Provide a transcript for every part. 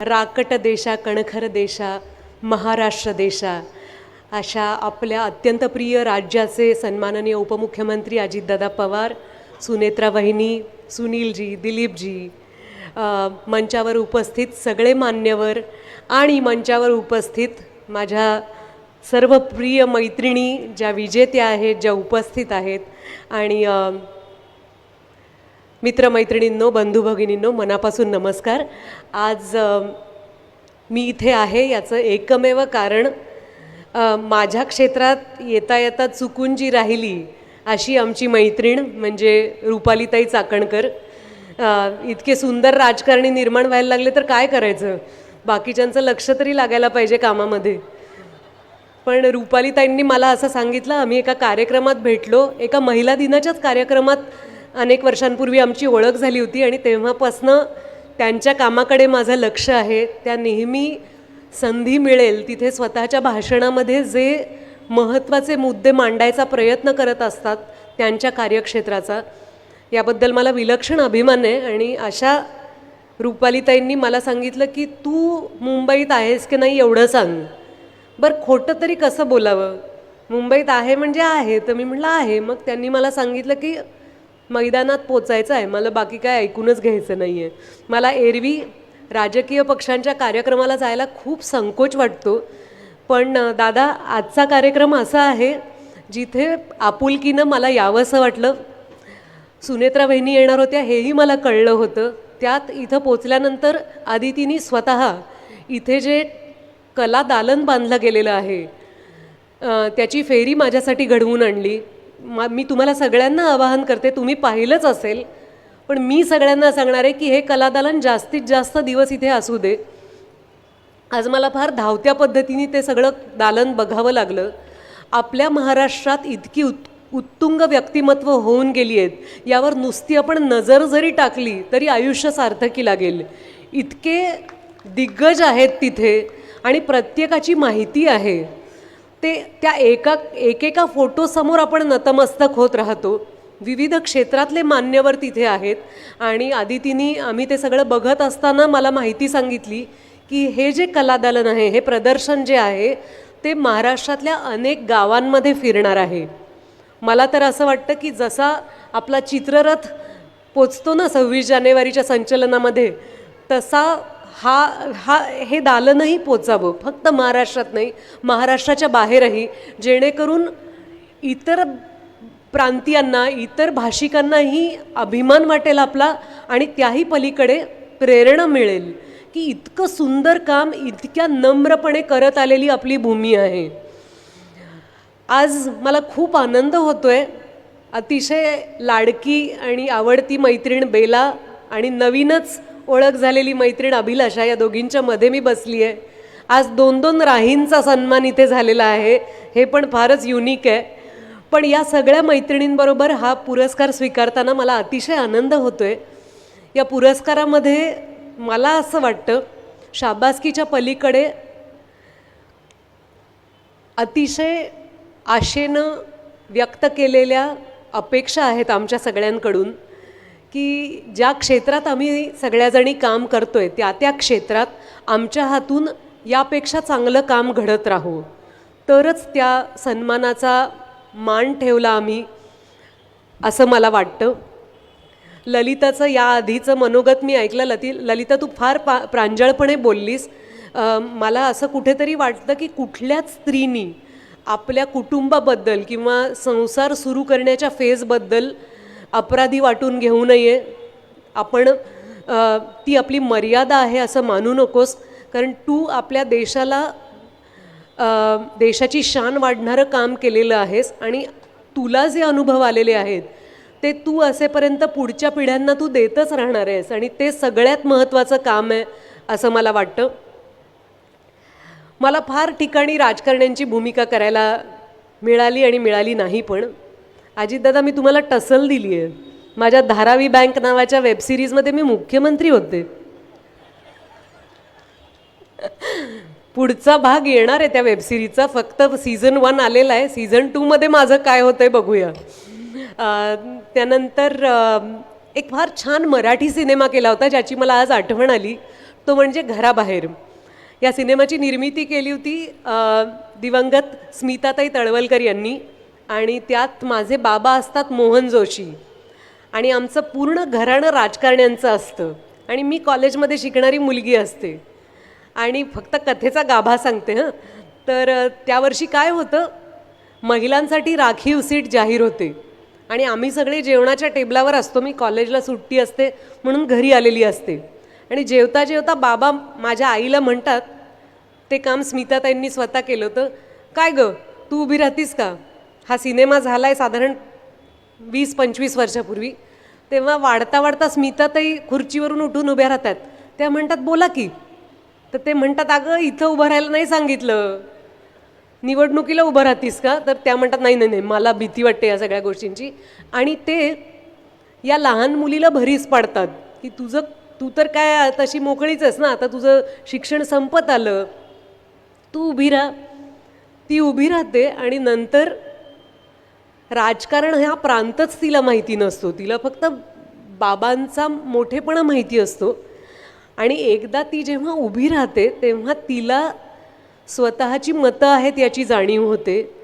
राकट देशा कणखर देशा महाराष्ट्र देशा अशा आपल्या अत्यंत प्रिय राज्याचे सन्माननीय उपमुख्यमंत्री अजितदादा पवार सुनेत्रा वहिनी सुनीलजी दिलीपजी मंचावर उपस्थित सगळे मान्यवर आणि मंचावर उपस्थित माझ्या सर्व प्रिय मैत्रिणी ज्या विजेत्या आहेत ज्या उपस्थित आहेत आणि मित्रमैत्रिणींनो बंधू भगिनींनो मनापासून नमस्कार. आज मी इथे आहे याचं एकमेव कारण माझ्या क्षेत्रात येता येता चुकून जी राहिली अशी आमची मैत्रीण म्हणजे रुपालीताई चाकणकर इतके सुंदर राजकारणी निर्माण व्हायला लागले तर काय करायचं? बाकीच्यांचं लक्ष तरी लागायला पाहिजे कामामध्ये. पण रुपालीताईंनी मला असं सांगितलं आम्ही एका कार्यक्रमात भेटलो एका महिला दिनाच्याच कार्यक्रमात अनेक वर्षांपूर्वी आमची ओळख झाली होती आणि तेव्हापासनं त्यांच्या कामाकडे माझं लक्ष आहे. त्या नेहमी संधी मिळेल. तिथे स्वतःच्या भाषणामध्ये जे महत्त्वाचे मुद्दे मांडायचा प्रयत्न करत असतात त्यांच्या कार्यक्षेत्राचा याबद्दल मला विलक्षण अभिमान आहे आणि अशा रुपालीताईंनी मला सांगितलं की तू मुंबईत आहेस की नाही एवढं सांग. बरं खोटं तरी कसं बोलावं? मुंबईत आहे म्हणजे आहे तर मी म्हटलं आहे. मग त्यांनी मला सांगितलं की मैदानात पोचायचं आहे मला बाकी काय ऐकूनच घ्यायचं नाही आहे मला एरवी राजकीय पक्षांच्या कार्यक्रमाला जायला खूप संकोच वाटतो. पण दादा आजचा कार्यक्रम असा आहे जिथे आपुलकीनं मला यावंसं वाटलं. सुनेत्रा वहिनी येणार होत्या हेही मला कळलं होतं. त्यात इथं पोचल्यानंतर आदितीनी स्वतः इथे जे कला दालन बांधलं गेलेलं आहे त्याची फेरी माझ्यासाठी घडवून आणली. मा मी तुम्हाला सगळ्यांना आवाहन करते तुम्ही पाहिलंच असेल पण मी सगळ्यांना सांगणार आहे की हे कलादालन जास्तीत जास्त दिवस इथे असू दे. आज मला फार धावत्या पद्धतीने ते सगळं दालन बघावं लागलं. आपल्या महाराष्ट्रात इतकी उत् उत्तुंग व्यक्तिमत्व होऊन गेली आहेत. यावर नुसती आपण नजर जरी टाकली तरी आयुष्य सार्थकी लागेल. इतके दिग्गज आहेत तिथे आणि प्रत्येकाची माहिती आहे. ते त्या एका एकेका फोटोसमोर आपण नतमस्तक होत राहतो. विविध क्षेत्रातले मान्यवर तिथे आहेत. आणि आदितीनी आम्ही ते सगळं बघत असताना मला माहिती सांगितली की हे जे कलादालन आहे हे प्रदर्शन जे आहे ते महाराष्ट्रातल्या अनेक गावांमध्ये फिरणार आहे. मला तर असं वाटतं की जसा आपला चित्ररथ पोचतो ना सव्वीस जानेवारीच्या संचलनामध्ये तसा हा हा हे दालनही पोचावं फक्त महाराष्ट्रात नाही महाराष्ट्राच्या बाहेरही जेणेकरून इतर प्रांतीयांना इतर भाषिकांनाही अभिमान वाटेल आपला आणि त्याही पलीकडे प्रेरणा मिळेल की इतकं सुंदर काम इतक्या नम्रपणे करत आलेली आपली भूमी आहे. आज मला खूप आनंद होतोय. अतिशय लाडकी आणि आवडती मैत्रीण बेला आणि नवीनच ओळख झालेली मैत्रीण अभिलाषा या दोघींच्या मध्ये मी बसली आहे आज दोन दोन राहींचा सन्मान इथे झालेला आहे. हे पण फारच युनिक आहे. पण या सगळ्या मैत्रिणींबरोबर हा पुरस्कार स्वीकारताना मला अतिशय आनंद होतो आहे या पुरस्कारामध्ये मला असं वाटतं शाबासकीच्या पलीकडे अतिशय आशेनं व्यक्त केलेल्या अपेक्षा आहेत आमच्या सगळ्यांकडून. की ज्या क्षेत्रात आम्ही सगळ्याजणी काम करतोय त्या त्या क्षेत्रात आमच्या हातून यापेक्षा चांगलं काम घडत राहू. तरच त्या सन्मानाचा मान ठेवला आम्ही असं मला वाटतं. ललिताचं या आधीचं मनोगत मी ऐकलं लती ललिता तू फार पा प्रांजळपणे बोललीस. मला असं कुठेतरी वाटतं की कुठल्याच स्त्रीनी आपल्या कुटुंबाबद्दल किंवा संसार सुरू करण्याच्या फेजबद्दल अपराधी वाटून घेऊ नये. आपण ती आपली मर्यादा आहे असं मानू नकोस. कारण तू आपल्या देशाला देशाची शान वाढणारं काम केलेलं आहेस आणि तुला जे अनुभव आलेले आहेत ते तू असेपर्यंत पुढच्या पिढ्यांना तू देतच राहणार आहेस आणि ते सगळ्यात महत्त्वाचं काम आहे असं मला वाटतं. मला फार ठिकाणी राजकारण्यांची भूमिका करायला मिळाली आणि मिळाली नाही पण अजितदादा मी तुम्हाला टसल दिली आहे माझ्या धारावी बँक नावाच्या वेबसिरीजमध्ये मी मुख्यमंत्री होते. पुढचा भाग येणार आहे त्या वेबसिरीजचा फक्त सीझन वन आलेला आहे. सीझन टूमध्ये माझं काय होतं आहे बघूया त्यानंतर एक फार छान मराठी सिनेमा केला होता ज्याची मला आज आठवण आली. तो म्हणजे घराबाहेर. या सिनेमाची निर्मिती केली होती दिवंगत स्मिताताई तळवलकर यांनी. आणि त्यात माझे बाबा असतात मोहन जोशी. आणि आमचं पूर्ण घराणं राजकारण्यांचं असतं. आणि मी कॉलेजमध्ये शिकणारी मुलगी असते. आणि फक्त कथेचा गाभा सांगते हं. तर त्या त्यावर्षी काय होतं? महिलांसाठी राखीव सीट जाहीर होते. आणि आम्ही सगळे जेवणाच्या टेबलावर असतो. मी कॉलेजला सुट्टी असते म्हणून घरी आलेली असते. आणि जेवता जेवता बाबा माझ्या आईला म्हणतात ते काम स्मिताताईंनी स्वतः केलं होतं. काय गं? तू उभी राहतीस का? हा सिनेमा झाला आहे साधारण वीस पंचवीस वर्षापूर्वी. तेव्हा वाढता वाढता स्मिताताई खुर्चीवरून उठून उभ्या राहतात. त्या म्हणतात बोला की. तर ते म्हणतात अगं इथं उभं राहायला नाही सांगितलं. निवडणुकीला उभं राहतीस का? तर त्या म्हणतात नाही नाही नाही मला भीती वाटते या सगळ्या गोष्टींची. आणि ते या लहान मुलीला भरीस पाडतात की तुझं तू तर काय तशी मोकळीच आहेस ना? आता तुझं शिक्षण संपत आलं. तू उभी राहा. ती उभी राहते आणि नंतर राजकारण हा प्रांतच तिला माहिती नसतो. तिला फक्त बाबांचा मोठेपणा माहिती असतो. आणि एकदा ती जेव्हा उभी राहते तेव्हा तिला स्वतःची मतं आहेत याची जाणीव होते.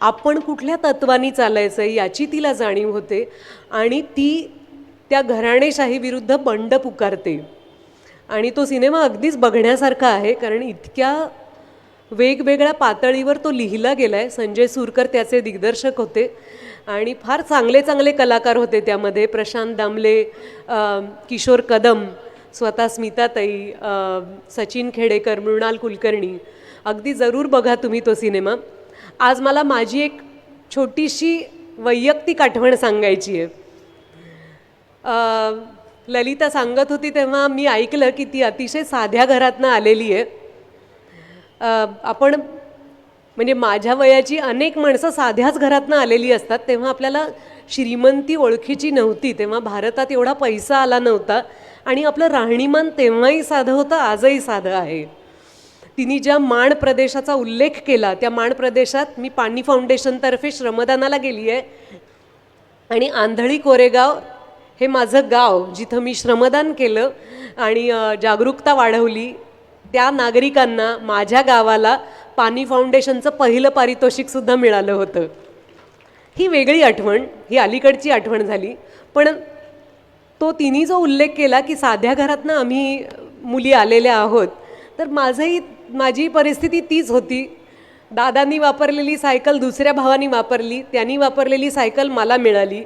आपण कुठल्या तत्वानी चालायचं आहे याची तिला जाणीव होते. आणि ती त्या घराणेशाहीविरुद्ध बंड पुकारते. आणि तो सिनेमा अगदीच बघण्यासारखा आहे कारण इतक्या वेगवेगळ्या पातळीवर तो लिहिला गेला आहे संजय सुरकर त्याचे दिग्दर्शक होते. आणि फार चांगले चांगले कलाकार होते त्यामध्ये. प्रशांत दामले किशोर कदम स्वतः स्मिताताई सचिन खेडेकर मृणाल कुलकर्णी. अगदी जरूर बघा तुम्ही तो सिनेमा. आज मला माझी एक छोटीशी वैयक्तिक आठवण सांगायची आहे. ललिता सांगत होती तेव्हा मी ऐकलं की ती अतिशय साध्या घरातनं आलेली आहे. आपण म्हणजे माझ्या वयाची अनेक माणसं साध्याच घरातनं आलेली असतात तेव्हा आपल्याला श्रीमंती ओळखीची नव्हती तेव्हा भारतात एवढा पैसा आला नव्हता आणि आपलं राहणीमान तेव्हाही साधं होतं आजही साधं आहे. तिने ज्या माण प्रदेशाचा उल्लेख केला त्या माण प्रदेशात मी पाणी फाउंडेशनतर्फे श्रमदानाला गेली आहे आणि आंधळी कोरेगाव हे माझं गाव जिथं मी श्रमदान केलं आणि जागरूकता वाढवली. त्या नागरिकांना माझ्या गावाला पाणी फाउंडेशनचं पहिलं पारितोषिकसुद्धा मिळालं होतं. ही वेगळी आठवण ही अलीकडची आठवण झाली. पण तो तिने जो उल्लेख केला की साध्या घरातनं आम्ही मुली आलेल्या आहोत तर माझंही माझी परिस्थिती तीच होती. दादांनी वापरलेली सायकल दुसऱ्या भावानी वापरली त्यांनी वापरलेली सायकल मला मिळाली.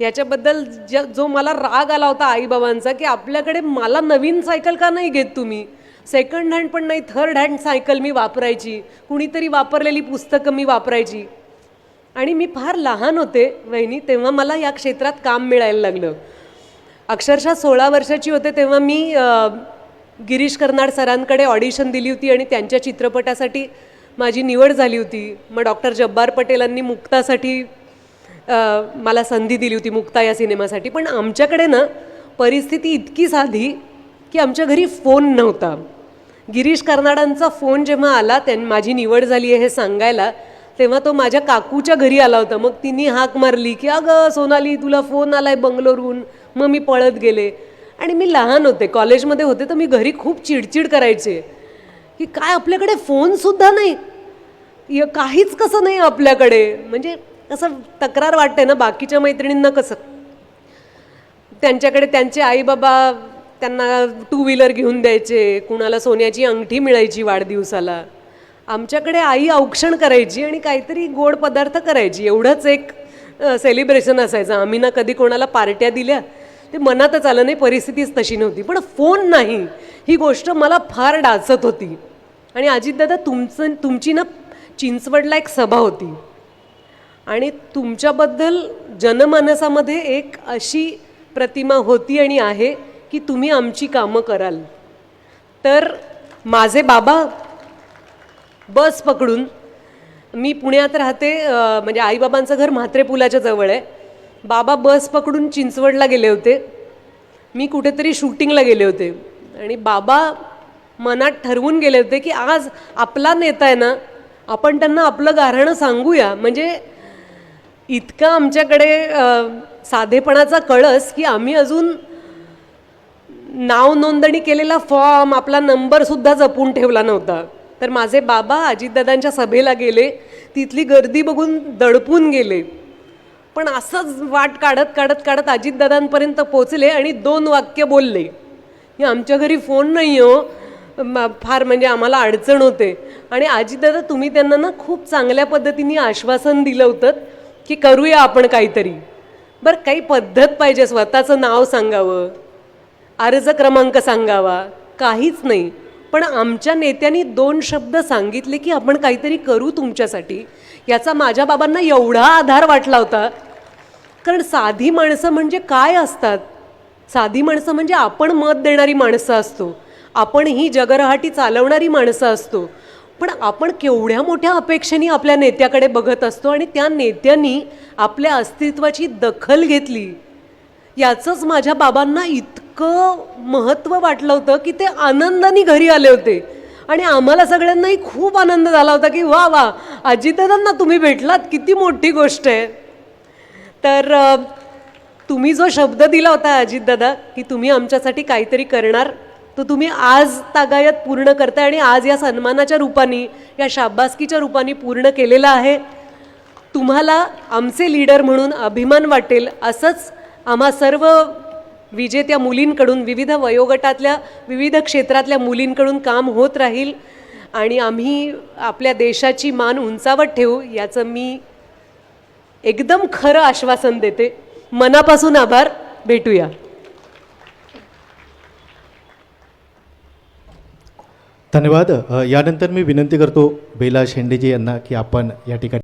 याच्याबद्दल ज जो मला राग आला होता आईबाबांचा की आपल्याकडे मला नवीन सायकल का नाही घेत तुम्ही? सेकंड हँड पण नाही थर्ड हँड सायकल मी वापरायची. कुणीतरी वापरलेली पुस्तकं मी वापरायची. आणि मी फार लहान होते वहिनी तेव्हा मला या क्षेत्रात काम मिळायला लागलं. अक्षरशः सोळा वर्षाची होते तेव्हा मी गिरीश कर्नाड सरांकडे ऑडिशन दिली होती आणि त्यांच्या चित्रपटासाठी माझी निवड झाली होती. मग डॉक्टर जब्बार पटेलांनी मुक्तासाठी मला संधी दिली होती मुक्ता या सिनेमासाठी. पण आमच्याकडे ना परिस्थिती इतकी साधी की आमच्या घरी फोन नव्हता. गिरीश कर्नाडांचा फोन जेव्हा आला त्यां माझी निवड झाली आहे हे सांगायला तेव्हा तो माझ्या काकूच्या घरी आला होता. मग तिने हाक मारली की अगं सोनाली तुला फोन आला आहे बंगलोरहून. मग मी पळत गेले. आणि मी लहान होते. कॉलेजमध्ये होते तर मी घरी खूप चिडचिड करायचे. की काय आपल्याकडे फोनसुद्धा नाही. य- काहीच कसं नाही आपल्याकडे. म्हणजे असं तक्रार वाटते ना बाकीच्या मैत्रिणींना कसं? त्यांच्याकडे त्यांचे आई बाबा त्यांना टू व्हीलर घेऊन द्यायचे कुणाला सोन्याची अंगठी मिळायची वाढदिवसाला. आमच्याकडे आई औक्षण करायची आणि काहीतरी गोड पदार्थ करायची. एवढंच एक सेलिब्रेशन असायचं. आम्ही ना कधी कोणाला पार्ट्या दिल्या ते मनातच आलं नाही परिस्थितीच तशी नव्हती. पण फोन नाही. ही गोष्ट मला फार डाचत होती. आणि अजितदादा तुमचं तुमची ना चिंचवडला एक सभा होती. आणि तुमच्याबद्दल जनमानसामध्ये एक अशी प्रतिमा होती आणि आहे की तुम्ही आमची कामं कराल. तर माझे बाबा बस पकडून मी पुण्यात राहते म्हणजे आईबाबांचं घर म्हात्रे पुलाच्या जवळ आहे. बाबा बस पकडून चिंचवडला गेले होते. मी कुठेतरी शूटिंगला गेले होते. आणि बाबा मनात ठरवून गेले होते की आज आपला नेता आहे ना आपण त्यांना आपलं गाऱ्हाणं सांगूया. म्हणजे इतका आमच्याकडे साधेपणाचा कळस की आम्ही अजून नाव नोंदणी केलेला फॉर्म आपला नंबरसुद्धा जपून ठेवला नव्हता. तर माझे बाबा अजितदादांच्या सभेला गेले. तिथली गर्दी बघून दडपून गेले. पण असंच वाट काढत काढत काढत अजितदादांपर्यंत पोचले आणि दोन वाक्य बोलले. की आमच्या घरी फोन नाही हो. फार म्हणजे आम्हाला अडचण होते. आणि अजितदादा तुम्ही त्यांना ना खूप चांगल्या पद्धतीने आश्वासन दिलं होतं की करूया आपण काहीतरी. बरं काही पद्धत पाहिजे स्वतःचं नाव सांगावं. अर्ज क्रमांक सांगावा. काहीच नाही. पण आमच्या नेत्यांनी दोन शब्द सांगितले की आपण काहीतरी करू तुमच्यासाठी. याचा माझ्या बाबांना एवढा आधार वाटला होता. कारण साधी माणसं म्हणजे काय असतात? साधी माणसं म्हणजे आपण मत देणारी माणसं असतो. आपण ही जगरहाटी चालवणारी माणसं असतो. पण आपण केवढ्या मोठ्या अपेक्षेने आपल्या नेत्याकडे बघत असतो आणि त्या नेत्यांनी आपल्या अस्तित्वाची दखल घेतली. याचंच माझ्या बाबांना इतकं इतकं महत्त्व वाटलं होतं की ते आनंदाने घरी आले होते. आणि आम्हाला सगळ्यांनाही खूप आनंद झाला होता की वा वा अजितदादांना तुम्ही भेटलात किती मोठी गोष्ट आहे. तर तुम्ही जो शब्द दिला होता अजितदादा की तुम्ही आमच्यासाठी काहीतरी करणार तो तुम्ही आज तागायत पूर्ण करताय आणि आज या सन्मानाच्या रूपाने या शाबासकीच्या रूपाने पूर्ण केलेला आहे. तुम्हाला आमचे लीडर म्हणून अभिमान वाटेल असंच आम्हा सर्व विजेत्या मुलींकडून विविध वयोगटातल्या विविध क्षेत्रातल्या मुलींकडून काम होत राहील आणि आम्ही आपल्या देशाची मान उंचावत ठेवू याचं मी एकदम खरं आश्वासन देते. मनापासून आभार. भेटूया. धन्यवाद. यानंतर मी विनंती करतो बेला शेंडेजी यांना की आपण या ठिकाणी